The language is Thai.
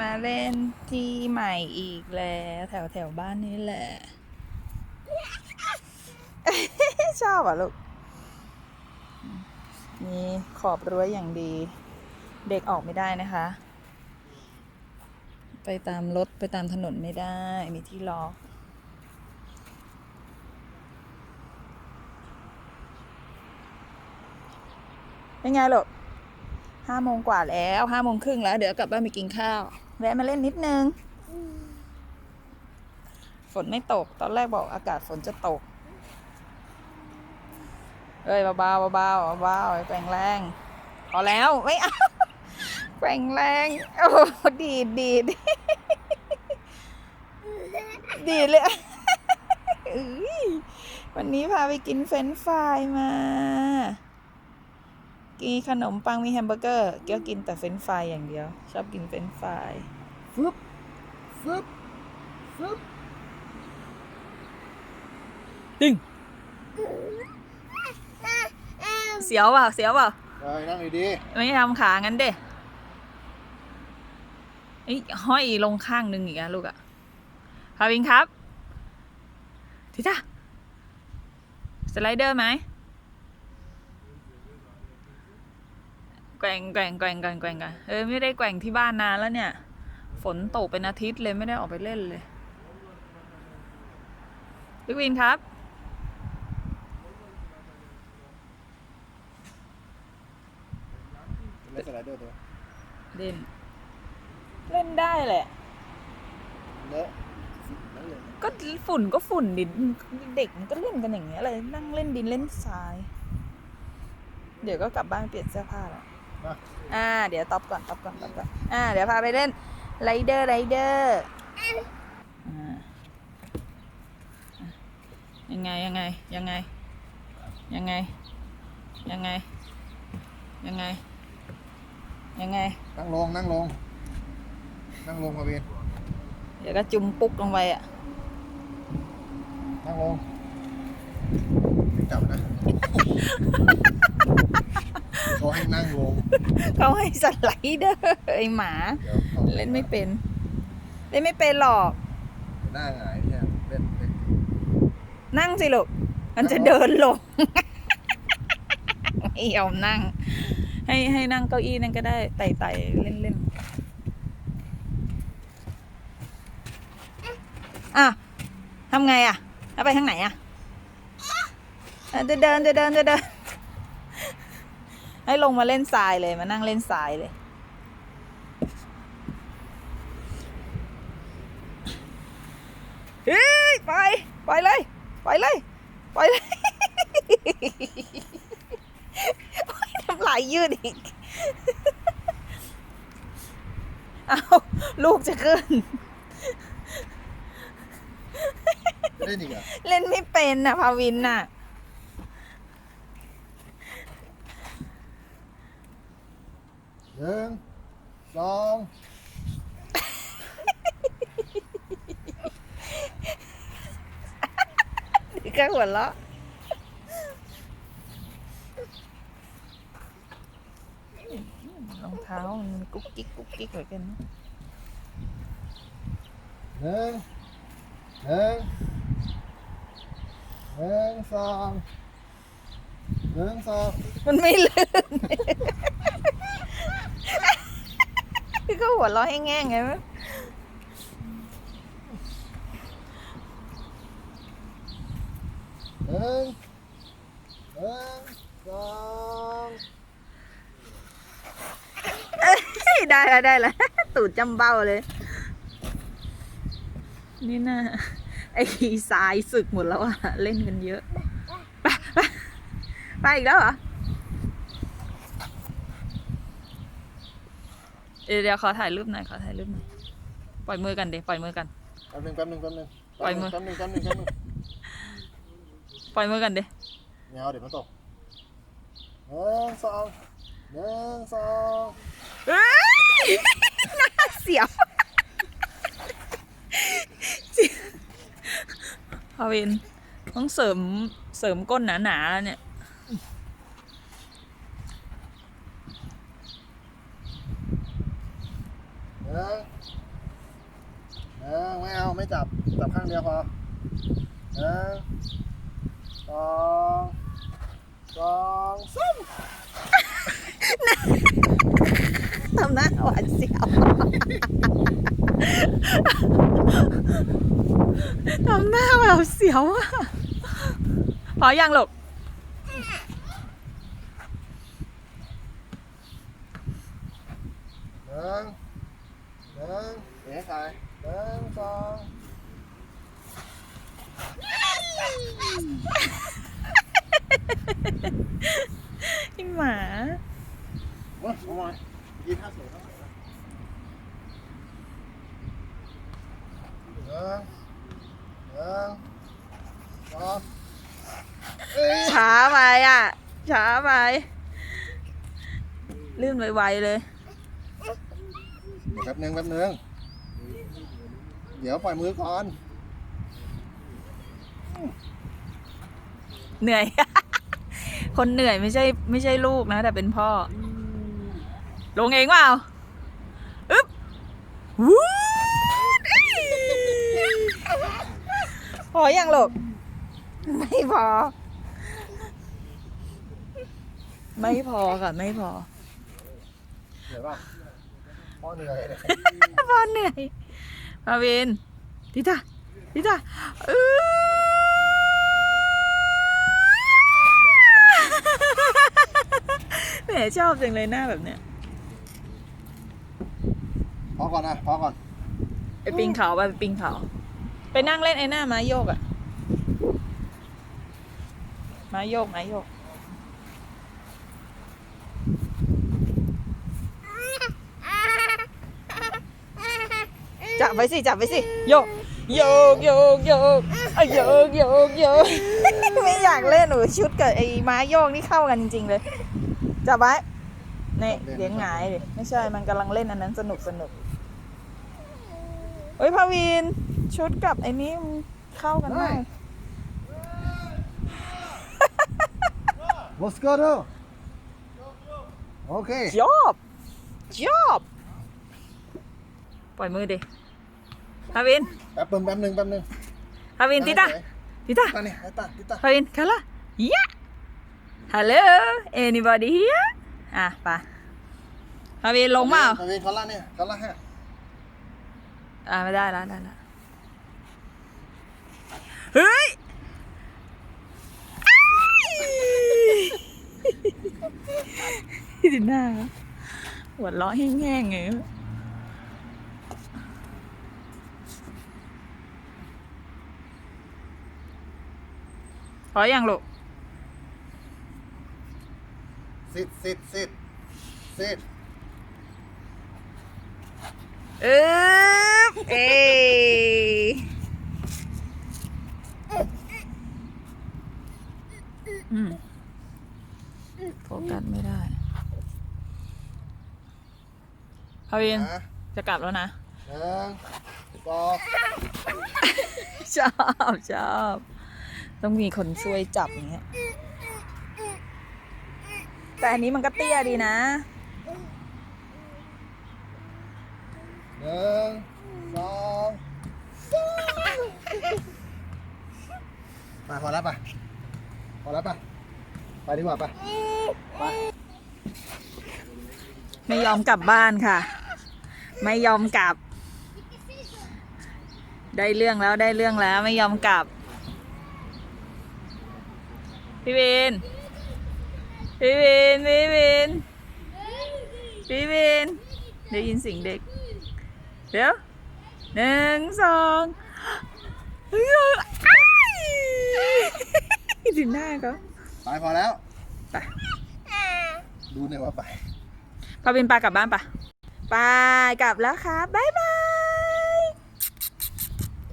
มาเล่นที่ใหม่อีกแล้ว แถวแถวบ้านนี่แหละ ชอบอะลูก นี่ขอบรั้วอย่างดี เด็กออกไม่ได้นะคะ ไปตามรถ ไปตามถนนไม่ได้ มีที่ล็อกเป็นไงลูก ห้าโมงกว่าแล้วห้าโมงครึ่งแล้ว เดี๋ยวกลับบ้านไปกินข้าว แวะมาเล่นนิดนึง ฝนไม่ตก ตอนแรกบอกอากาศฝนจะตก เอ้ยเบาๆเบาๆเบาๆอย่าแกว่งแรงพอแล้วไม่เอาแกว่งแรงโอ้ดีดดีดดีดเลยอุ๊ยวันนี้พาไปกินเฟรนช์ฟรายมา กินขนมปังมีแฮมเบอร์เกอร์ เกี้ยวกินแต่เฟรนฟรายอย่างเดียว ชอบกินเฟรนฟรายฟึบฟึบฟึบดึงเสียวเปล่าเสียวเปล่าไปนั่งดีไม่ทำขางั้นเด้ไอ้ห้อยลงข้างหนึ่งอีกอะลูกอะพาวินครับทิจ้าสไลเดอร์ไหม กว่งแกว่งแกว่งแกว่งแกว่งกันเออไม่ได้แกว่งที่บ้านนานแล้วเนี่ย ฝนตกเป็นอาทิตย์เลยไม่ได้ออกไปเล่นเลยลูกวินครับ เล่นสไลเดอร์ตัวเล่น เล่นได้แหละ เลอะนั่นเลยก็ฝุ่นก็ฝุ่นดิเด็กมันก็เล่นกันอย่างเงี้ยเลยนั่งเล่นดินเล่นทราย เดี๋ยวก็กลับบ้านเปลี่ยนเสื้อผ้าแล้ว อ่า เดี๋ยวตอบก่อนตอบก่อนตอบก่อน อ่า เดี๋ยวพาไปเล่นไรเดอร์ไรเดอร์อ่ายังไงยังไงยังไง ยังไง ยังไง ยังไง ยังไง นั่งลงนั่งลง นั่งลงมาเวนเดี๋ยวก็จุ่มปุ๊กลงไปอะ นั่งลงไม่จับนะ เขาให้นั่งลง เขาให้สไลเดอร์ไอหมาเดี๋ยวอาเล่นไม่เป็น เล่นไม่เป็นหรอก หน้าหงายเนี่ยเล่นเล่นนั่งสิลูก มันจะเดินลง ไม่ยอมนั่ง ให้ให้นั่งเก้าอี้นั่นก็ได้ไต่ไต่เล่นเล่นอะทำไงอะแล้วไปทางไหนอะอะจะเดินจะเดินจะเดิน ให้ลงมาเล่นทรายเลยมานั่งเล่นทรายเลย เฮ้ยไปไปเลยไปเลยไปเลยโอ๊ยน้ำลายยืดอีก เอาลูกจะขึ้น เล่นอีกเหรอะเล่นไม่เป็นน่ะพาวินน่ะ หนึ่งสองเดี๋ยวก็หัวเราะรองเท้ามันกุ๊กกิ๊กกุ๊กกิ๊กเหมือนกันนะหนึ่งหนึ่งหนึ่งสองหนึ่งสองมันไม่ลื่น พี่ก็หัวเราะให้แง่งไงวะหนึ่งหนึ่งสองเอ้ยได้แล้วได้แล้วตูดจำเบ้าเลย นี่น่าไอ้ทรายสึกหมดแล้วอะเล่นกันเยอะ ไปไปไปอีกแล้วเหรอ เดี๋ยวเดี๋ยวขอถ่ายรูปหน่อยขอถ่ายรูปหน่อยปล่อยมือกันเดี๋ยวปล่อยมือกัน แป๊บหนึงแป๊บหนึงแป๊บหนึงปล่อยมือ แป๊บหนึงแป๊บหนึงแป๊บหนึงปล่อยมือกันเดี๋ยวไม่เอาเดี๋ยวมันตกหนึ่งสองหนึ่งสองเอ้ยน่าเสียวพาวินต้องเสริมเสริมก้นหนาๆแล้วเนี่ย ห หนึ่งหนึ่ง ไม่เอาไม่จับ จับข้างเดียวพอหนึ่งสองสองสามทำหน้าหวานเสียว ทำหน้าแบบเสียวอะพอยังลูกหนึ่งหนึ่งเอ๋ใส่ หนึ่งสองไอหมามาเอามายีท่าสวยเท่าไหร่นะหนึ่งหนึ่งสองช้าไปอะ ช้าไป ลื่นไวๆเลย แป๊บนึงแป๊บนึง เดี๋ยวปล่อยมือก่อน เหนื่อย คนเหนื่อยไม่ใช่ไม่ใช่ลูกนะ แต่เป็นพ่อ ลงเองเปล่าอึ๊บวู้ดอี้พอยังลูกไม่พอ ไม่พอค่ะ ไม่พอเหนื่อยป่ะพ่อเหนื่อยเลยพอเหนื่อย พาวินทิตาทิตาอื้อแหมชอบจังเลยหน้าแบบเนี้ยพอก่อนนะพอก่อนไปปิงเขาไปปิงเขา ไปนั่งเล่นไอ้หน้าไม้โยกอะไม้โยกไม้โยก จับ ไว้สิจับไว้สิโยกโยกโยกโยกอะโยกโยกโยกไม่อยากเล่นหนูชุดกับไอ้ไม้โยกนี่เข้ากันจริง ๆ เลยจับไว้นี่เลี้ยงหงายดิไม่ใช่มันกำลังเล่นอันนั้นสนุกสนุกเฮ้ยพาวินชุดกับไอ้นี่มันเข้ากันมาก Let's go do โอเคจอบจอบปล่อยมือดิ พาวินแป๊บนึงแป๊บนึงแป๊บนึงพาวินติตาติตาตาเนี่ยไอ้ตาติตาพาวินคาร่า yeah hello anybody here อะไปพาวินลงมาไปเวนคอลล่าเนี่ยคอลล่าฮะอะไม่ได้แล้วได้แล้วเฮ้ยดูหน้าเขาหัวเราะแห้งๆไง พอยังลูกสิดสิดสิดสิดอึ๊บเอ้ยอืมโฟกัสไม่ได้พาวินนะจะกลับแล้วนะหนึ่งสองชอบชอบ ต้องมีคนช่วยจับอย่างเงี้ย แต่อันนี้มันก็เตี้ยดีนะหนึ่งสองมาพอแล้วป่ะพอแล้วป่ะ ไปดีกว่าป่ะไปไม่ยอมกลับบ้านค่ะ ไม่ยอมกลับ ได้เรื่องแล้วได้เรื่องแล้วไม่ยอมกลับ พี่วิน พี่วิน พี่วิน พี่วิน ได้ยินเสียงเด็ก เดี๋ยวหนึ่งสองเฮ้ยอ้ายดูหน้าเขาไปพอแล้ว ไป ดูเนี่อยว่าไปพาวินปากลับบ้านปะไปกลับแล้วครับบ๊ายบา